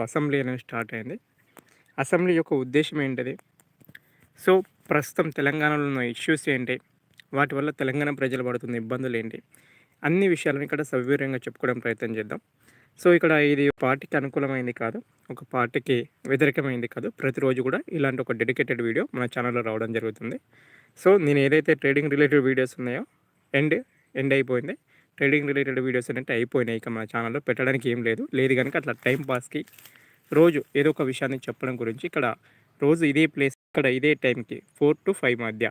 Assembly అనేది start అయింది. Assembly యొక్క ఉద్దేశం ఏంటిది? సో ప్రస్తుతం తెలంగాణలో ఉన్న ఇష్యూస్ ఏంటి? వాటి వల్ల తెలంగాణ ప్రజలు పడుతున్న ఇబ్బందులు ఏంటి? అన్ని విషయాలను ఇక్కడ సవివరంగా చెప్పుకోవడం ప్రయత్నం చేద్దాం. సో ఇక్కడ ఇది పార్టీకి అనుకూలమైంది కాదు. ఒక పార్టీకి వ్యతిరేకమైంది కాదు. ప్రతిరోజు కూడా ఇలాంటి ఒక డెడికేటెడ్ వీడియో మన ఛానల్లో రావడం జరుగుతుంది. సో నేను ఏదైతే ట్రేడింగ్ రిలేటెడ్ వీడియోస్ ఉన్నాయో ఎండ్ ఎండ్ అయిపోయింది. ట్రేడింగ్ రిలేటెడ్ వీడియోస్ అంటే అయిపోయినాయి. ఇక మన ఛానల్లో పెట్టడానికి ఏం లేదు. లేదు కనుక అట్లా టైంపాస్కి రోజు ఏదో ఒక విషయాన్ని చెప్పడం గురించి ఇక్కడ రోజు ఇదే ప్లేస్ ఇక్కడ ఇదే టైంకి ఫోర్ టు ఫైవ్ మధ్య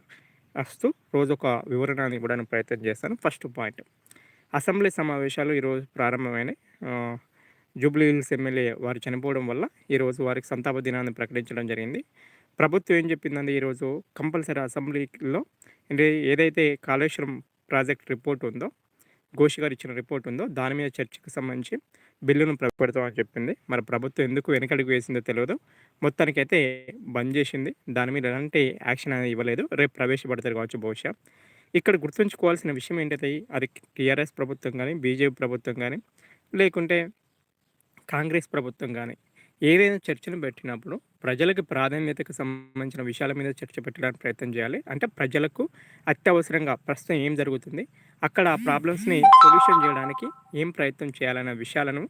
వస్తూ రోజు ఒక వివరణాన్ని ఇవ్వడానికి ప్రయత్నం చేస్తాను. First point. అసెంబ్లీ సమావేశాలు ఈరోజు ప్రారంభమైనాయి. జూబ్లీ హిల్స్ ఎమ్మెల్యే వారు చనిపోవడం వల్ల ఈరోజు వారికి సంతాప దినాన్ని ప్రకటించడం జరిగింది. ప్రభుత్వం ఏం చెప్పిందండి ఈరోజు కంపల్సరీ అసెంబ్లీలో ఏదైతే కాళేశ్వరం ప్రాజెక్ట్ రిపోర్ట్ ఉందో ఘోష్ గారు ఇచ్చిన రిపోర్ట్ ఉందో దాని మీద చర్చకు సంబంధించి బిల్లును ప్రవేశపెడతామని చెప్పింది. మరి ప్రభుత్వం ఎందుకు వెనకడుగు వేసిందో తెలియదు మొత్తానికైతే బంద్ చేసింది. దాని మీద ఎలాంటి యాక్షన్ అనేది ఇవ్వలేదు. రేపు ప్రవేశపెడతారు కావచ్చు బహుశా. ఇక్కడ గుర్తుంచుకోవాల్సిన విషయం ఏంటంటే అది టీఆర్ఎస్ ప్రభుత్వం కానీ బీజేపీ ప్రభుత్వం కానీ లేకుంటే కాంగ్రెస్ ప్రభుత్వం కానీ ఏదైనా చర్చను పెట్టినప్పుడు ప్రజలకు ప్రాధాన్యతకు సంబంధించిన విషయాల మీద చర్చ పెట్టడానికి ప్రయత్నం చేయాలి. అంటే ప్రజలకు అత్యవసరంగా ప్రస్తుతం ఏం జరుగుతుంది అక్కడ ఆ ప్రాబ్లమ్స్ని సొల్యూషన్ చేయడానికి ఏం ప్రయత్నం చేయాలనే విషయాలను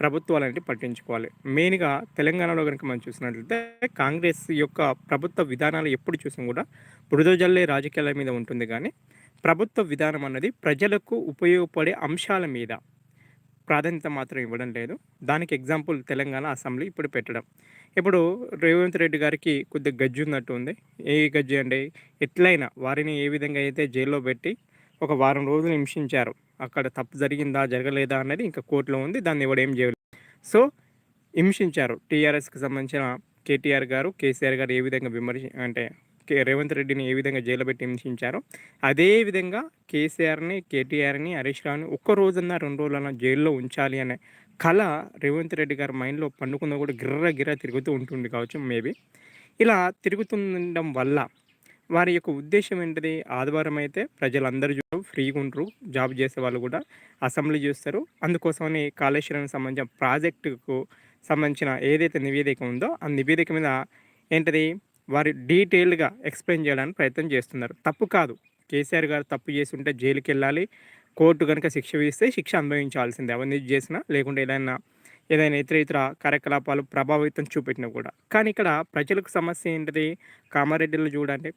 ప్రభుత్వాలు అనేది పట్టించుకోవాలి. మెయిన్గా తెలంగాణలో కనుక మనం చూసినట్లయితే కాంగ్రెస్ యొక్క ప్రభుత్వ విధానాలు ఎప్పుడు చూసినా కూడా బురదజల్లే రాజకీయాల మీద ఉంటుంది. కానీ ప్రభుత్వ విధానం అన్నది ప్రజలకు ఉపయోగపడే అంశాల మీద ప్రాధాన్యత మాత్రం ఇవ్వడం లేదు. దానికి ఎగ్జాంపుల్ తెలంగాణ అసెంబ్లీ ఇప్పుడు పెట్టడం. ఇప్పుడు రేవంత్ రెడ్డి గారికి కొద్దిగా గజ్జి ఉన్నట్టు ఉంది. ఏ గజ్జి అంటే ఎట్లయినా వారిని ఏ విధంగా అయితే జైల్లో పెట్టి ఒక వారం రోజులు హింసించారు. అక్కడ తప్పు జరిగిందా? జరగలేదా? అనేది ఇంకా కోర్టులో ఉంది. దాన్ని ఎవడేం ఏం చేయలేదు సో హింసించారు. టీఆర్ఎస్కి సంబంధించిన కేటీఆర్ గారు కేసీఆర్ గారు ఏ విధంగా విమర్శ అంటే రేవంత్ రెడ్డిని ఏ విధంగా జైలు పెట్టి హింసించారో అదేవిధంగా కేసీఆర్ని కేటీఆర్ని హరీష్ రావుని ఒక్క రోజున్నా రెండు రోజులన్నా జైల్లో ఉంచాలి అనే కళ రేవంత్ రెడ్డి గారి మైండ్లో పండుకున్న కూడా గిర్ర గిర్ర తిరుగుతూ ఉంటుంది కావచ్చు మేబీ. ఇలా తిరుగుతుండడం వల్ల వారి యొక్క ఉద్దేశం ఏంటిది? ఆదివారం అయితే ప్రజలందరూ ఫ్రీగా ఉంటారు జాబ్ చేసే వాళ్ళు కూడా అసెంబ్లీ చూస్తారు. అందుకోసమని కాళేశ్వరానికి సంబంధించిన ప్రాజెక్టుకు సంబంధించిన ఏదైతే నివేదిక ఉందో ఆ నివేదిక మీద ఏంటిది? వారి డీటెయిల్డ్గా ఎక్స్ప్లెయిన్ చేయడానికి ప్రయత్నం చేస్తున్నారు. తప్పు కాదు. కేసీఆర్ గారు తప్పు చేసి ఉంటే జైలుకి వెళ్ళాలి కోర్టు కనుక శిక్ష విధిస్తే శిక్ష అనుభవించాల్సిందే. అవన్నీ చేసినా లేకుంటే ఏదైనా ఏదైనా ఇతర ఇతర కార్యకలాపాలు ప్రభావితం చూపెట్టినా కూడా. కానీ ఇక్కడ ప్రజలకు సమస్య ఏంటిది? కామారెడ్డిలో చూడండి.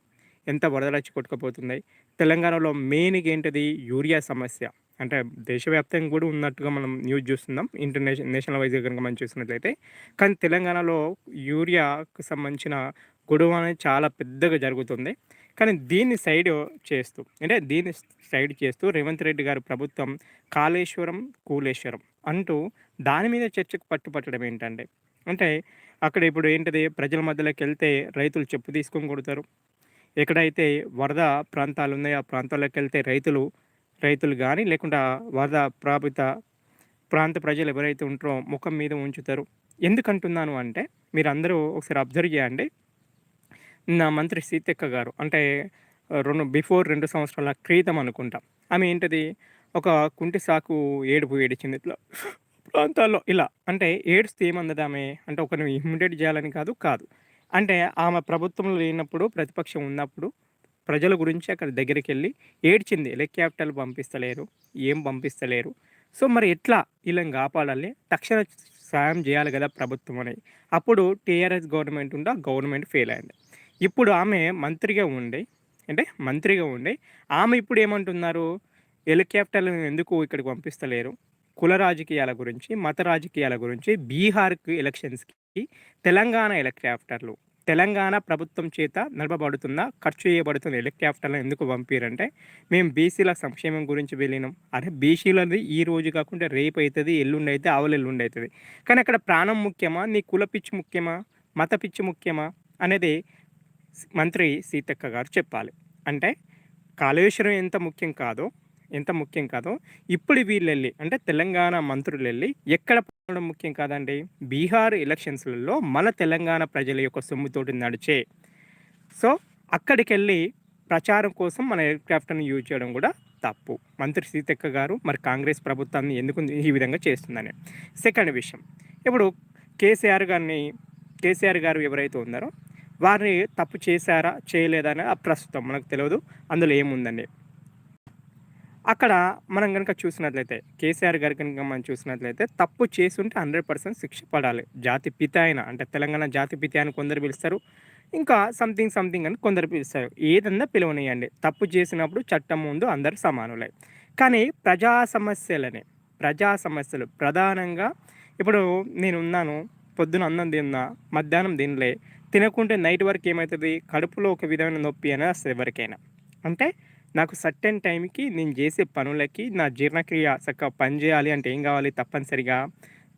ఎంత వరదలచ్చి కొట్టుకుపోతున్నాయి. తెలంగాణలో మెయిన్గా ఏంటిది? యూరియా సమస్య. అంటే దేశవ్యాప్తంగా కూడా ఉన్నట్టుగా మనం న్యూస్ చూస్తున్నాం. ఇంటర్నేషనల్ నేషనల్ వైజ్గా కనుక మనం చూసినట్లయితే. కానీ తెలంగాణలో యూరియాకు సంబంధించిన గొడవ అనేది చాలా పెద్దగా జరుగుతుంది. కానీ దీన్ని సైడ్ చేస్తూ అంటే దీన్ని సైడ్ చేస్తూ రేవంత్ రెడ్డి గారి ప్రభుత్వం కాళేశ్వరం కూలేశ్వరం అంటూ దాని మీద చర్చకు పట్టుపట్టడం ఏంటంటే అంటే అక్కడ ఇప్పుడు ఏంటిది ప్రజల మధ్యలోకి వెళ్తే రైతులు చెప్పు తీసుకొని కొడతారు. ఎక్కడైతే వరద ప్రాంతాలు ఉన్నాయో ఆ ప్రాంతాల్లోకి వెళ్తే రైతులు రైతులు కానీ లేకుండా వరద ప్రాపిత ప్రాంత ప్రజలు ఎవరైతే ఉంటారో ముఖం మీద ఉంచుతారు. ఎందుకంటున్నాను అంటే మీరు అందరూ ఒకసారి అబ్జర్వ్ చేయండి. నా మంత్రి సీతక్క గారు. అంటే రెండు బిఫోర్ రెండు సంవత్సరాల క్రితం అనుకుంటా. ఆమె ఏంటది? ఒక కుంటి సాకు ఏడుపు ఏడిచింది ఇట్లా. ప్రాంతాల్లో ఇలా. అంటే ఏడుస్తే ఏమందది ఆమె? అంటే ఒకరిని ఇమ్యూనిటేట్ చేయాలని కాదు కాదు. అంటే ఆమె ప్రభుత్వంలో లేనప్పుడు ప్రతిపక్షం ఉన్నప్పుడు ప్రజల గురించి అక్కడ దగ్గరికి వెళ్ళి ఏడ్చింది హెలికాప్టర్లు పంపిస్తలేరు. ఏం పంపిస్తలేరు. సో మరి ఎట్లా వీళ్ళని కాపాడాలి? తక్షణ సాయం చేయాలి కదా ప్రభుత్వం అని అప్పుడు టీఆర్ఎస్ గవర్నమెంట్ ఉంటే గవర్నమెంట్ ఫెయిల్ అయింది. ఇప్పుడు ఆమె మంత్రిగా ఉండి అంటే మంత్రిగా ఉండి. ఆమె ఇప్పుడు ఏమంటున్నారు? హెలికాప్టర్లను ఎందుకు ఇక్కడికి పంపిస్తలేరు? కుల రాజకీయాల గురించి మత రాజకీయాల గురించి బీహార్కి ఎలక్షన్స్కి తెలంగాణ హెలికాప్టర్లు తెలంగాణ ప్రభుత్వం చేత నడపబడుతున్న ఖర్చు చేయబడుతున్న హెలికాప్టర్లను ఎందుకు పంపారంటే మేము బీసీల సంక్షేమం గురించి వెళ్ళినాం. అరే బీసీలది ఈ రోజు కాకుండా రేపు అవుతుంది ఎల్లుండి అయితే ఆవులు అవుతుంది కానీ అక్కడ ప్రాణం ముఖ్యమా? నీ కుల పిచ్చి ముఖ్యమా? మత పిచ్చి ముఖ్యమా? అనేది మంత్రి సీతక్క గారు చెప్పాలి. అంటే కాళేశ్వరం ఎంత ముఖ్యం కాదో ఎంత ముఖ్యం కాదో ఇప్పుడు వీళ్ళు వెళ్ళి అంటే తెలంగాణ మంత్రులు వెళ్ళి ఎక్కడ పోవడం ముఖ్యం కాదండి? బీహార్ ఎలక్షన్స్లలో మన తెలంగాణ ప్రజల యొక్క సొమ్ముతోటి నడిచే. సో అక్కడికి వెళ్ళి ప్రచారం కోసం మన ఎయిర్క్రాఫ్ట్ను యూజ్ చేయడం కూడా తప్పు. మంత్రి సీతక్క గారు మరి కాంగ్రెస్ ప్రభుత్వాన్ని ఎందుకు ఈ విధంగా చేస్తుందని. సెకండ్ విషయం. ఇప్పుడు కేసీఆర్ గారిని కేసీఆర్ గారు ఎవరైతే ఉన్నారో వారిని తప్పు చేశారా చేయలేదా అనేది ప్రస్తుతం మనకు తెలియదు. అందులో ఏముందండి? అక్కడ మనం కనుక చూసినట్లయితే కేసీఆర్ గారు కనుక మనం చూసినట్లయితే తప్పు చేస్తుంటే హండ్రెడ్ పర్సెంట్ శిక్ష పడాలి. జాతి పిత అయిన అంటే తెలంగాణ జాతి పిత అని కొందరు పిలుస్తారు. ఇంకా సంథింగ్ సంథింగ్ అని కొందరు పిలుస్తారు. ఏదన్నా పిలవనియండి. తప్పు చేసినప్పుడు చట్టం ముందు అందరు సమానులే. కానీ ప్రజా సమస్యలని ప్రజా సమస్యలు ప్రధానంగా ఇప్పుడు నేను ఉన్నాను పొద్దున అన్నం తిన్నా మధ్యాహ్నం తినలే తినకుంటే నైట్ వరకు ఏమవుతుంది కడుపులో ఒక విధమైన నొప్పి అయినా వస్తుంది ఎవరికైనా. అంటే నాకు సర్టెన్ టైంకి నేను చేసే పనులకి నా జీర్ణక్రియ చక్కగా పని చేయాలి అంటే ఏం కావాలి? తప్పనిసరిగా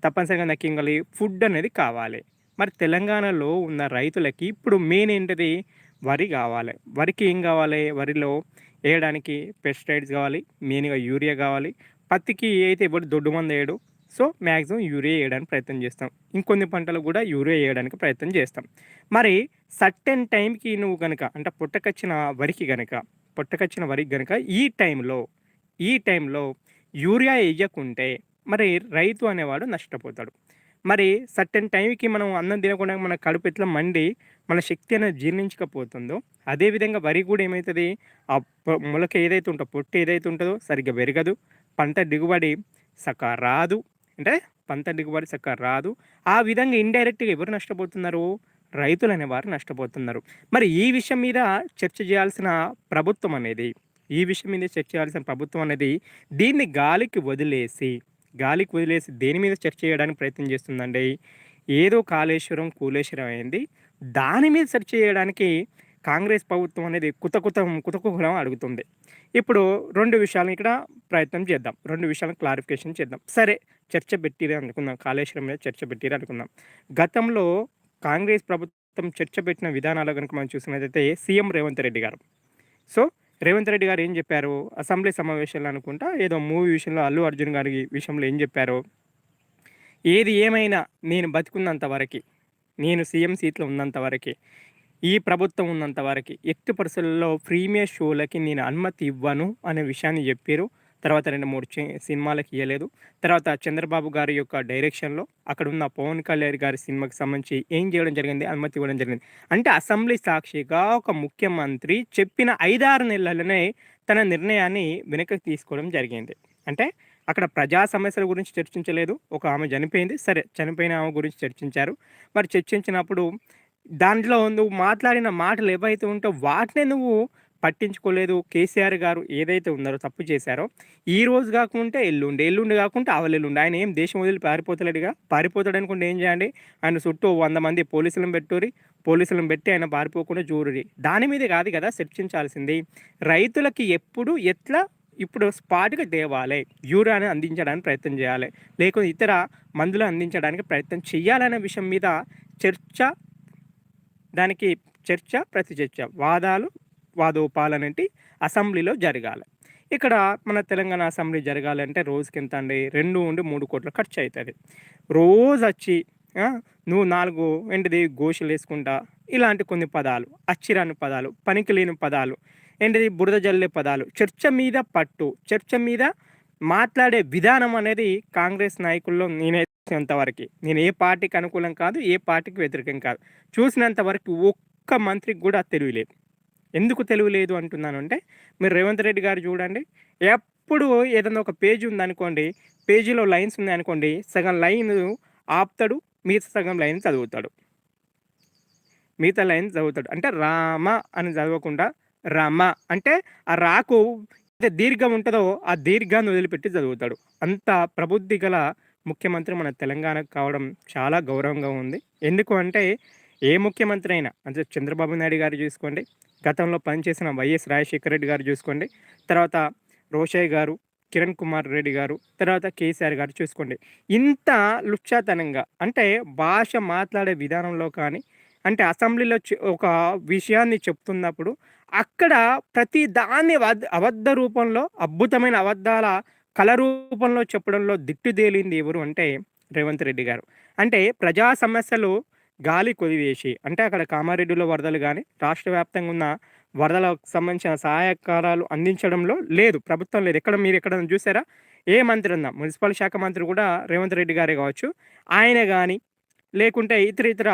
తప్పనిసరిగా నాకు ఏం కావాలి? ఫుడ్ అనేది కావాలి. మరి తెలంగాణలో ఉన్న రైతులకి ఇప్పుడు మెయిన్ ఏంటిది? వరి కావాలి. వరికి ఏం కావాలి? వరిలో వేయడానికి పెస్టిసైడ్స్ కావాలి మెయిన్గా యూరియా కావాలి. పత్తికి అయితే ఇప్పుడు దొడ్డు మంది వేయడు సో మ్యాక్సిమం యూరియా వేయడానికి ప్రయత్నం చేస్తాం. ఇంకొన్ని పంటలు కూడా యూరియా వేయడానికి ప్రయత్నం చేస్తాం. మరి సర్టెన్ టైంకి నువ్వు కనుక అంటే పుట్టకొచ్చిన వరికి కనుక పుట్టకొచ్చిన వరికి కనుక ఈ టైంలో ఈ టైంలో యూరియా వేయకుంటే మరి రైతు అనేవాడు నష్టపోతాడు. మరి సర్టెన్ టైంకి మనం అన్నం తినకుండా మన కడుపు ఎట్లా మండి మన శక్తి అనేది జీర్ణించకపోతుందో అదేవిధంగా వరి కూడా ఏమవుతుంది ఆ మొలక ఏదైతే ఉంటుందో పొట్టు ఏదైతే ఉంటుందో సరిగ్గా పెరగదు. పంట దిగుబడి సక రాదు. అంటే పంట దిగుబడి చక్కగా రాదు. ఆ విధంగా ఇండైరెక్ట్గా ఎవరు నష్టపోతున్నారు? రైతులు అనేవారు నష్టపోతున్నారు. మరి ఈ విషయం మీద చర్చ చేయాల్సిన ప్రభుత్వం అనేది ఈ విషయం మీద చర్చ చేయాల్సిన ప్రభుత్వం అనేది దీన్ని గాలికి వదిలేసి గాలికి వదిలేసి దేని మీద చర్చ చేయడానికి ప్రయత్నం చేస్తుందండి? ఏదో కాళేశ్వరం కూలేశ్వరం అయింది. దాని మీద చర్చ చేయడానికి కాంగ్రెస్ ప్రభుత్వం అనేది కుత కుత కుతకులం అడుగుతుంది. ఇప్పుడు రెండు విషయాలను ఇక్కడ ప్రయత్నం చేద్దాం. రెండు విషయాలను క్లారిఫికేషన్ చేద్దాం. సరే చర్చ పెట్టిరే అనుకుందాం. కాళేశ్వరం మీద చర్చ పెట్టిరే అనుకుందాం. గతంలో కాంగ్రెస్ ప్రభుత్వం చర్చ పెట్టిన విధానాలు కనుక మనం చూసినట్లయితే సీఎం రేవంత్ రెడ్డి గారు. సో రేవంత్ రెడ్డి గారు ఏం చెప్పారు? అసెంబ్లీ సమావేశాలు అనుకుంటా ఏదో మూవీ విషయంలో అల్లు అర్జున్ గారి విషయంలో ఏం చెప్పారు? ఏది ఏమైనా నేను బతికున్నంత వరకు నేను సీఎం సీట్లో ఉన్నంత వరకు ఈ ప్రభుత్వం ఉన్నంత వరకు ఎట్టి పరిస్థితుల్లో ప్రీమియర్ షోలకి నేను అనుమతి ఇవ్వను అనే విషయాన్ని చెప్పారు తర్వాత రెండు మూడు సినిమాలకు ఇవ్వలేదు తర్వాత చంద్రబాబు గారి యొక్క డైరెక్షన్లో అక్కడ ఉన్న పవన్ కళ్యాణ్ గారి సినిమాకి సంబంధించి ఏం చేయడం జరిగింది అనుమతి ఇవ్వడం జరిగింది. అంటే అసెంబ్లీ సాక్షిగా ఒక ముఖ్యమంత్రి చెప్పిన ఐదారు నెలలనే తన నిర్ణయాన్ని వెనక్కి తీసుకోవడం జరిగింది. అంటే అక్కడ ప్రజా సమస్యల గురించి చర్చించలేదు ఒక ఆమె చనిపోయింది. సరే చనిపోయిన ఆమె గురించి చర్చించారు. మరి చర్చించినప్పుడు దాంట్లో నువ్వు మాట్లాడిన మాటలు ఏవైతే ఉంటో వాటినే నువ్వు పట్టించుకోలేదు. కేసీఆర్ గారు ఏదైతే ఉన్నారో తప్పు చేశారో ఈ రోజు కాకుంటే ఎల్లుండి ఎల్లుండి కాకుంటే అవలెల్లుండి. ఆయన ఏం దేశం వదిలి పారిపోతలేడుగా. పారిపోతాడు అనుకుంటే ఏం చేయండి? ఆయన చుట్టూ వంద మంది పోలీసులను పెట్టురి పోలీసులను పెట్టి ఆయన పారిపోకుండా చూడరి దాని మీద కాదు కదా చర్చించాల్సింది. రైతులకి ఎప్పుడు ఎట్లా ఇప్పుడు స్పాట్గా దేవాలి యూరియాని అందించడానికి ప్రయత్నం చేయాలి. లేకుంటే ఇతర మందులు అందించడానికి ప్రయత్నం చేయాలనే విషయం మీద చర్చ దానికి చర్చ ప్రతి చర్చ వాదాలు వాదోపాలనేటి అసెంబ్లీలో జరగాలి. ఇక్కడ మన తెలంగాణ అసెంబ్లీ జరగాలంటే రోజుకి ఎంత అండి రెండు ఉండి మూడు కోట్ల ఖర్చు అవుతుంది రోజు వచ్చి నువ్వు నాలుగు ఏంటిది గోషులు వేసుకుంటా ఇలాంటి కొన్ని పదాలు అచ్చిరాని పదాలు పనికి లేని పదాలు ఏంటిది బురద జల్లే పదాలు చర్చ మీద పట్టు చర్చ మీద మాట్లాడే విధానం అనేది కాంగ్రెస్ నాయకుల్లో నేనేంతవరకు నేను ఏ పార్టీకి అనుకూలం కాదు ఏ పార్టీకి వ్యతిరేకం కాదు. చూసినంత వరకు ఒక్క మంత్రికి కూడా తెలియలేదు ఎందుకు తెలియలేదు అంటున్నాను అంటే మీరు రేవంత్ రెడ్డి గారు చూడండి ఎప్పుడు ఏదైనా ఒక పేజీ ఉందనుకోండి పేజీలో లైన్స్ ఉన్నాయనుకోండి సగం లైన్ ఆపుతాడు మిగతా సగం లైన్ చదువుతాడు. మిగతా లైన్ చదువుతాడు. అంటే రామ అని చదవకుండా రమ అంటే ఆ రాకు దీర్ఘం ఉంటుందో ఆ దీర్ఘాన్ని వదిలిపెట్టి చదువుతాడు. అంత ప్రబుద్ధి గల ముఖ్యమంత్రి మన తెలంగాణకు కావడం చాలా గౌరవంగా ఉంది. ఎందుకు అంటే ఏ ముఖ్యమంత్రి అయినా అంటే చంద్రబాబు నాయుడు గారు చూసుకోండి గతంలో పనిచేసిన వైఎస్ రాజశేఖర రెడ్డి గారు చూసుకోండి తర్వాత రోషయ్య గారు కిరణ్ కుమార్ రెడ్డి గారు తర్వాత కేసీఆర్ గారు చూసుకోండి. ఇంత లుచ్చాతనంగా అంటే భాష మాట్లాడే విధానంలో కానీ అంటే అసెంబ్లీలో ఒక విషయాన్ని చెప్తున్నప్పుడు అక్కడ ప్రతి దాన్ని అబద్ధ రూపంలో అద్భుతమైన అబద్ధాల కళ రూపంలో చెప్పడంలో దిట్టుదేలింది ఎవరు అంటే రేవంత్ రెడ్డి గారు. అంటే ప్రజా సమస్యలు గాలి కొదివేసి అంటే అక్కడ కామారెడ్డిలో వరదలు కానీ రాష్ట్ర వ్యాప్తంగా ఉన్న వరదలకు సంబంధించిన సహాయకారాలు అందించడంలో లేదు ప్రభుత్వం లేదు. ఎక్కడ మీరు ఎక్కడ చూసారా? ఏ మంత్రి ఉందా మున్సిపల్ శాఖ మంత్రి కూడా రేవంత్ రెడ్డి గారే కావచ్చు ఆయన కానీ లేకుంటే ఇతర ఇతర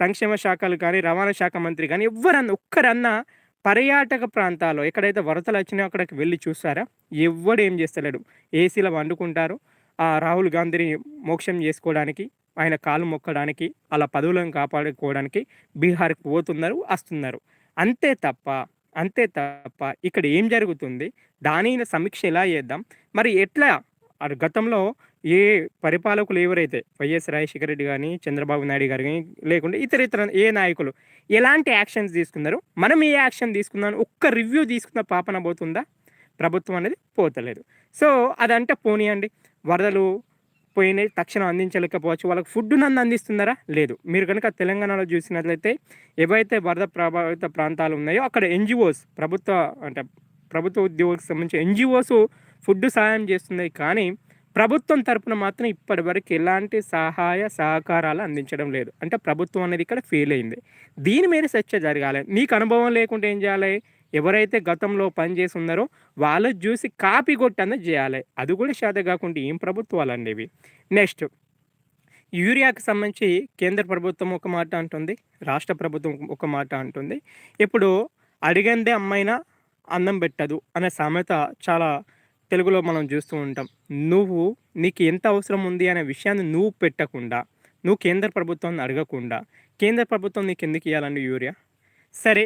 సంక్షేమ శాఖలు కానీ రవాణా శాఖ మంత్రి కానీ ఎవ్వరన్నా ఒక్కరన్నా పర్యాటక ప్రాంతాల్లో ఎక్కడైతే వరదలు వచ్చినాయో అక్కడికి వెళ్ళి చూస్తారా? ఎవ్వడు ఏం చేస్తలేడు. ఏసీలో వండుకుంటారు. ఆ రాహుల్ గాంధీని మోక్షం చేసుకోవడానికి ఆయన కాలు మొక్కడానికి అలా పదవులను కాపాడుకోవడానికి బీహార్కి పోతున్నారు వస్తున్నారు. అంతే తప్ప అంతే తప్ప ఇక్కడ ఏం జరుగుతుంది? దాని సమీక్ష ఎలా చేద్దాం? మరి ఎట్లా? గతంలో ఏ పరిపాలకులు ఎవరైతే వైఎస్ రాజశేఖర రెడ్డి కానీ చంద్రబాబు నాయుడు గారు కానీ లేకుంటే ఇతర ఇతర ఏ నాయకులు ఎలాంటి యాక్షన్స్ తీసుకున్నారు? మనం ఏ యాక్షన్ తీసుకున్నాం ఒక్క రివ్యూ తీసుకున్న పాపన పోతుందా? ప్రభుత్వం అనేది పోతలేదు. సో అదంటే పోనీయండి. వరదలు పోయినాయి తక్షణం అందించలేకపోవచ్చు. వాళ్ళకి ఫుడ్ నన్ను అందిస్తున్నారా? లేదు. మీరు కనుక తెలంగాణలో చూసినట్లయితే ఏవైతే వరద ప్రభావిత ప్రాంతాలు ఉన్నాయో అక్కడ ఎన్జిఓస్ ప్రభుత్వ అంటే ప్రభుత్వ ఉద్యోగులకు సంబంధించి ఎన్జిఓస్ ఫుడ్ సహాయం చేస్తున్నాయి. కానీ ప్రభుత్వం తరపున మాత్రం ఇప్పటివరకు ఎలాంటి సహాయ సహకారాలు అందించడం లేదు. అంటే ప్రభుత్వం అనేది ఇక్కడ ఫెయిల్ అయింది. దీని మీద చర్చ జరగాలి. నీకు అనుభవం లేకుంటే ఏం చేయాలి? ఎవరైతే గతంలో పనిచేసి ఉన్నారో వాళ్ళ చూసి కాపీ కొట్టన్న చేయాలి. అది కూడా శాత కాకుండా ఏం ప్రభుత్వాలు అండి నెక్స్ట్ యూరియాకి సంబంధించి కేంద్ర ప్రభుత్వం ఒక మాట అంటుంది రాష్ట్ర ప్రభుత్వం ఒక మాట అంటుంది. ఇప్పుడు అడిగందే అమ్మైనా అన్నం పెట్టదు అనే సామెత చాలా తెలుగులో మనం చూస్తూ ఉంటాం. నువ్వు నీకు ఎంత అవసరం ఉంది అనే విషయాన్ని నువ్వు పెట్టకుండా నువ్వు కేంద్ర ప్రభుత్వాన్ని అడగకుండా కేంద్ర ప్రభుత్వం నీకు ఎందుకు ఇవ్వాలండి యూరియా? సరే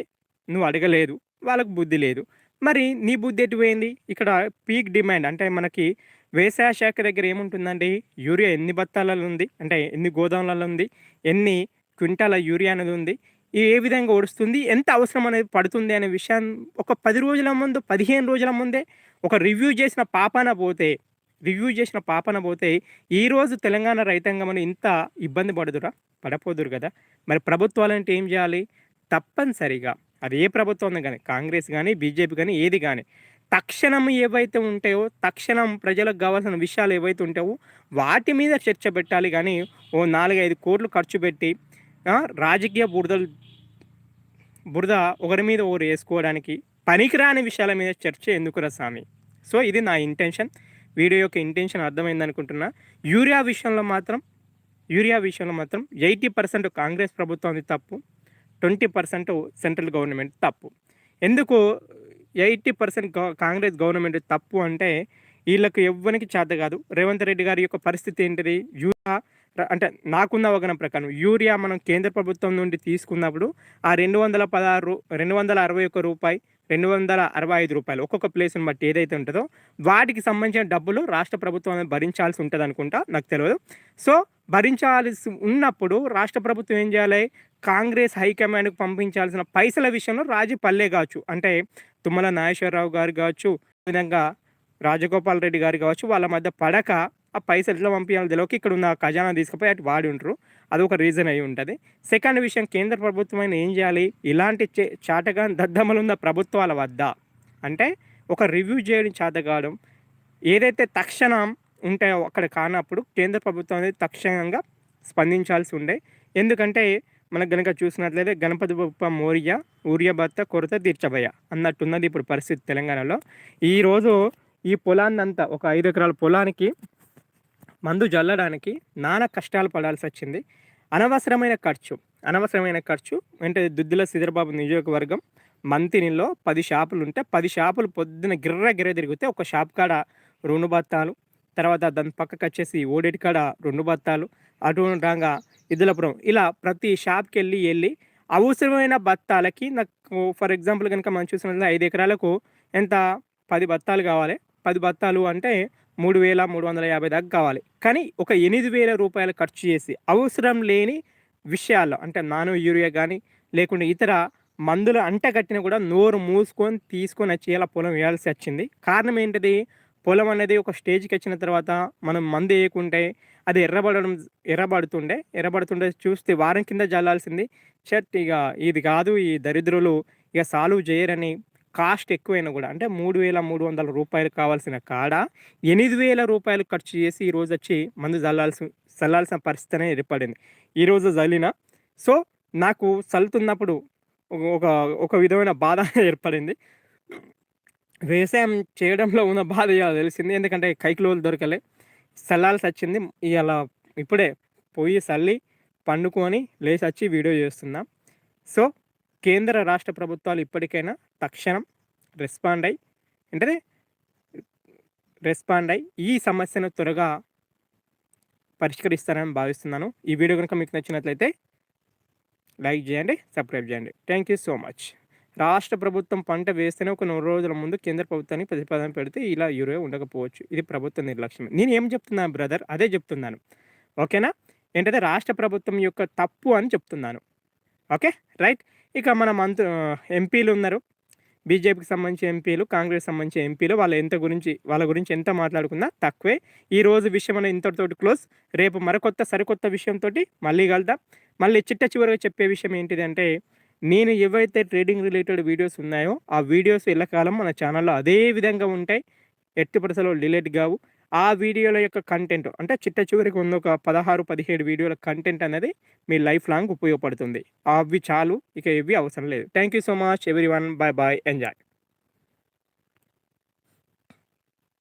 నువ్వు అడగలేదు వాళ్ళకు బుద్ధి లేదు. మరి నీ బుద్ధి ఎటు పోయింది? ఇక్కడ పీక్ డిమాండ్ అంటే మనకి వ్యవసాయ శాఖ దగ్గర ఏముంటుందండి? యూరియా ఎన్ని బత్తాలలో ఉంది? అంటే ఎన్ని గోదాములలో ఉంది? ఎన్ని క్వింటాల యూరియా అనేది ఉంది? ఏ విధంగా ఓడుస్తుంది? ఎంత అవసరం అనేది పడుతుంది అనే విషయాన్ని ఒక పది రోజుల ముందు పదిహేను రోజుల ముందే ఒక రివ్యూ చేసిన పాపాన పోతే రివ్యూ చేసిన పాపన పోతే ఈరోజు తెలంగాణ రైతాంగం ఇంత ఇబ్బంది పడుదురా? పడపోదురు కదా? మరి ప్రభుత్వాలంటే ఏం చేయాలి? తప్పనిసరిగా అది ఏ ప్రభుత్వం కానీ కాంగ్రెస్ కానీ బీజేపీ కానీ ఏది కానీ. తక్షణం ఏవైతే ఉంటాయో తక్షణం ప్రజలకు కావాల్సిన విషయాలు ఏవైతే ఉంటాయో వాటి మీద చర్చ పెట్టాలి కానీ ఓ నాలుగైదు కోట్లు ఖర్చు పెట్టి రాజకీయ బురదలు బురద ఒకరి మీద ఒకరు వేసుకోవడానికి పనికిరాని విషయాల మీద చర్చ ఎందుకురా స్వామి? సో ఇది నా ఇంటెన్షన్. వీడియో యొక్క ఇంటెన్షన్ అర్థమైంది అనుకుంటున్నా. యూరియా విషయంలో మాత్రం యూరియా విషయంలో మాత్రం ఎయిటీ పర్సెంట్ కాంగ్రెస్ ప్రభుత్వం తప్పు. ట్వంటీ పర్సెంట్ సెంట్రల్ గవర్నమెంట్ తప్పు. ఎందుకు ఎయిటీ పర్సెంట్ కాంగ్రెస్ గవర్నమెంట్ తప్పు అంటే వీళ్ళకు ఎవ్వరికి చేత కాదు. రేవంత్ రెడ్డి గారి యొక్క పరిస్థితి ఏంటిది? యూరియా అంటే నాకున్న అవగాహన ప్రకారం యూరియా మనం కేంద్ర ప్రభుత్వం నుండి తీసుకున్నప్పుడు ఆ రెండు వందల పదహారు రెండు వందల అరవై ఒక్క రూపాయి రెండు వందల అరవై ఐదు రూపాయలు ఒక్కొక్క ప్లేస్ని బట్టి ఏదైతే ఉంటుందో వాటికి సంబంధించిన డబ్బులు రాష్ట్ర ప్రభుత్వం భరించాల్సి ఉంటుంది అనుకుంటా నాకు తెలియదు సో భరించాల్సి ఉన్నప్పుడు రాష్ట్ర ప్రభుత్వం ఏం చేయాలి? కాంగ్రెస్ హైకమాండ్కు పంపించాల్సిన పైసల విషయంలో రాజీ పల్లె కావచ్చు. అంటే తుమ్మల నాగేశ్వరరావు గారు కావచ్చు విధంగా రాజగోపాల్ రెడ్డి గారు కావచ్చు వాళ్ళ మధ్య పడక ఆ పైసలు ఎట్లా పంపించాలి తెలియక ఇక్కడ ఉన్న ఖజానా తీసుకుపోయి అటు వాడి ఉంటారు అది ఒక రీజన్ అయి ఉంటుంది. సెకండ్ విషయం కేంద్ర ప్రభుత్వం అయినా ఏం చేయాలి? ఇలాంటి చాటగా దద్దమ్మలున్న ప్రభుత్వాల వద్ద అంటే ఒక రివ్యూ చేయడం చేతగాడం ఏదైతే తక్షణం ఉంటాయో అక్కడ కానప్పుడు కేంద్ర ప్రభుత్వం అనేది తక్షణంగా స్పందించాల్సి ఉండే. ఎందుకంటే మనకు కనుక చూసినట్లయితే గణపతి బొప్ప మోరియ ఊరియా కొరత తీర్చబోయ అన్నట్టున్నది ఇప్పుడు పరిస్థితి తెలంగాణలో. ఈరోజు ఈ పొలాన్నంతా ఒక ఐదు ఎకరాల పొలానికి మందు జల్లడానికి నానా కష్టాలు పడాల్సి వచ్చింది. అనవసరమైన ఖర్చు అనవసరమైన ఖర్చు. అంటే దుద్దుల సిదరబాబు నియోజకవర్గం మంతినిలో పది షాపులు ఉంటే పది షాపులు పొద్దున గిర్ర గిర్ర తిరిగితే ఒక షాప్ కాడ రెండు తర్వాత దాని పక్కకు వచ్చేసి ఓడేటి కాడ రెండు బత్తాలు అటు రాగా ఇదులపురం. ఇలా ప్రతి షాప్కి వెళ్ళి వెళ్ళి అవసరమైన బత్తాలకి నాకు ఫర్ ఎగ్జాంపుల్ కనుక మనం చూసినట్లయితే ఐదు ఎకరాలకు ఎంత? పది బత్తాలు కావాలి. పది బత్తాలు అంటే మూడు వేల మూడు వందల యాభై దాకా కావాలి. కానీ ఒక ఎనిమిది వేల రూపాయలు ఖర్చు చేసి అవసరం లేని విషయాల్లో అంటే నాను యూరియా కానీ లేకుంటే ఇతర మందులు అంటగట్టిన కూడా నోరు మూసుకొని తీసుకొని వచ్చి ఇలా పొలం వేయాల్సి వచ్చింది. కారణం ఏంటిది? పొలం అనేది ఒక స్టేజ్కి వచ్చిన తర్వాత మనం మందు వేయకుంటే అది ఎర్రబడడం ఎర్రబడుతుండే. ఎర్రబడుతుండే చూస్తే వారం కింద జల్లాల్సింది. షర్ట్ ఇక ఇది కాదు ఈ దరిద్రులు ఇక సాల్వ్ చేయరని కాస్ట్ ఎక్కువైనా కూడా అంటే మూడు వేల మూడు వందల రూపాయలు కావాల్సిన కాడ ఎనిమిది వేల రూపాయలు ఖర్చు చేసి ఈరోజు వచ్చి మందు చల్లాల్సి చల్లాల్సిన పరిస్థితి అనేది ఏర్పడింది. ఈరోజు చల్లిన సో నాకు చల్లుతున్నప్పుడు ఒక ఒక విధమైన బాధ ఏర్పడింది. వ్యవసాయం చేయడంలో ఉన్న బాధ తెలిసింది. ఎందుకంటే కైకిలోలు దొరకలే. చల్లాల్సి వచ్చింది ఇలా ఇప్పుడే పోయి చల్లి పండుకొని లేచి వచ్చి వీడియో చేస్తున్నా. సో కేంద్ర రాష్ట్ర ప్రభుత్వాలు ఇప్పటికైనా తక్షణం రెస్పాండ్ అయ్యి అంటే రెస్పాండ్ అయ్యి ఈ సమస్యను త్వరగా పరిష్కరిస్తారని భావిస్తున్నాను. ఈ వీడియో కనుక మీకు నచ్చినట్లయితే లైక్ చేయండి సబ్స్క్రైబ్ చేయండి. Thank you so much. రాష్ట్ర ప్రభుత్వం పంట వేస్తేనే ఒక నూరు రోజుల ముందు కేంద్ర ప్రభుత్వానికి ప్రతిపాదన పెడితే ఇలా యూరియా ఉండకపోవచ్చు. ఇది ప్రభుత్వ నిర్లక్ష్యం నేను ఏం చెప్తున్నాను బ్రదర్? అదే చెప్తున్నాను. ఓకేనా? ఏంటంటే రాష్ట్ర ప్రభుత్వం యొక్క తప్పు అని చెప్తున్నాను. ఓకే? రైట్? ఇక మన మంత్ ఎంపీలు ఉన్నారు. బీజేపీకి సంబంధించి ఎంపీలు కాంగ్రెస్ సంబంధించిన ఎంపీలు వాళ్ళ ఎంత గురించి వాళ్ళ గురించి ఎంత మాట్లాడుకున్నా తక్కువే. ఈ రోజు విషయం అనేది ఇంతటితోటి క్లోజ్. రేపు మరొకొత్త సరికొత్త విషయంతో మళ్ళీ కలుద్దాం. మళ్ళీ చిట్ట చివరిగా చెప్పే విషయం ఏంటిది అంటే నేను ఏవైతే ట్రేడింగ్ రిలేటెడ్ వీడియోస్ ఉన్నాయో ఆ వీడియోస్ ఎల్లకాలం మన ఛానల్లో అదే విధంగా ఉంటాయి. ఎట్టి పరిస్థితుల్లో డిలేట్ కావు. ఆ వీడియోల యొక్క కంటెంట్ అంటే చిట్ట చివరికి ఉన్న ఒక పదహారు పదిహేడు వీడియోల కంటెంట్ అనేది మీ లైఫ్ లాంగ్ ఉపయోగపడుతుంది. అవి చాలు ఇక ఇవి అవసరం లేదు. Thank you so much everyone bye bye enjoy